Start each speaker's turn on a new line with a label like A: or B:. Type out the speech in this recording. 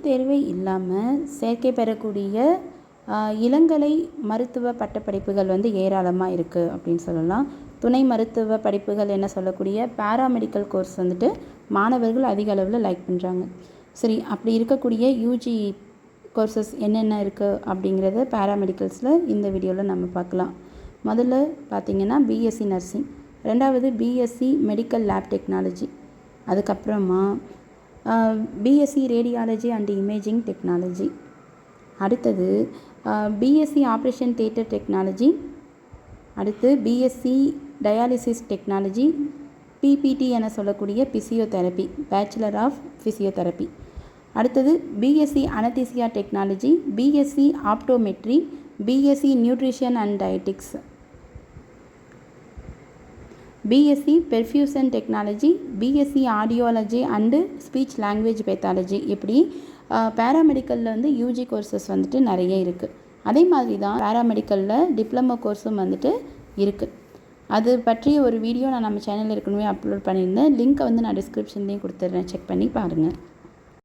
A: NEET தேர்வே இல்லாமல் சேர்க்கை பெறக்கூடிய இளங்கலை மருத்துவ பட்டப்படிப்புகள் வந்து ஏராளமாக இருக்குது அப்படின்னு சொல்லலாம். துணை மருத்துவ படிப்புகள் என்ன சொல்லக்கூடிய பேராமெடிக்கல் கோர்ஸ் வந்துட்டு மாணவர்கள் அதிக அளவில் லைக் பண்ணுறாங்க சரி அப்படி இருக்கக்கூடிய யூஜி கோர்சஸ் என்னென்ன இருக்குது அப்படிங்கிறத பேராமெடிக்கல்ஸில் இந்த வீடியோவில் நம்ம பார்க்கலாம். முதல்ல பார்த்தீங்கன்னா பிஎஸ்சி நர்சிங் ரெண்டாவது பிஎஸ்சி மெடிக்கல் லேப் டெக்னாலஜி அதுக்கப்புறமா BSc radiology and imaging technology அடுத்தது பிஎஸ்சி ஆப்ரேஷன் தேட்டர் டெக்னாலஜி அடுத்து பிஎஸ்சி டயாலிசிஸ் டெக்னாலஜி பிபிடி என சொல்லக்கூடிய பிசியோதெரப்பி பேச்சுலர் ஆஃப் ஃபிசியோதெரப்பி அடுத்தது BSc anaesthesia technology BSc optometry BSc nutrition and dietetics BSc perfusion technology BSc audiology and speech language pathology இப்படி பேராமெடிக்கலில் வந்து UG courses வந்துட்டு நிறைய இருக்குது அதே மாதிரி தான் பேராமெடிக்கலில் டிப்ளமோ கோர்ஸும் வந்துட்டு இருக்குது அது பற்றிய ஒரு வீடியோ நான் நம்ம சேனலில் இருக்கணுமே அப்லோட் பண்ணியிருந்தேன். லிங்க்கை வந்து நான் டிஸ்கிரிப்ஷன்லேயும் கொடுத்துட்றேன். செக் பண்ணி பாருங்கள்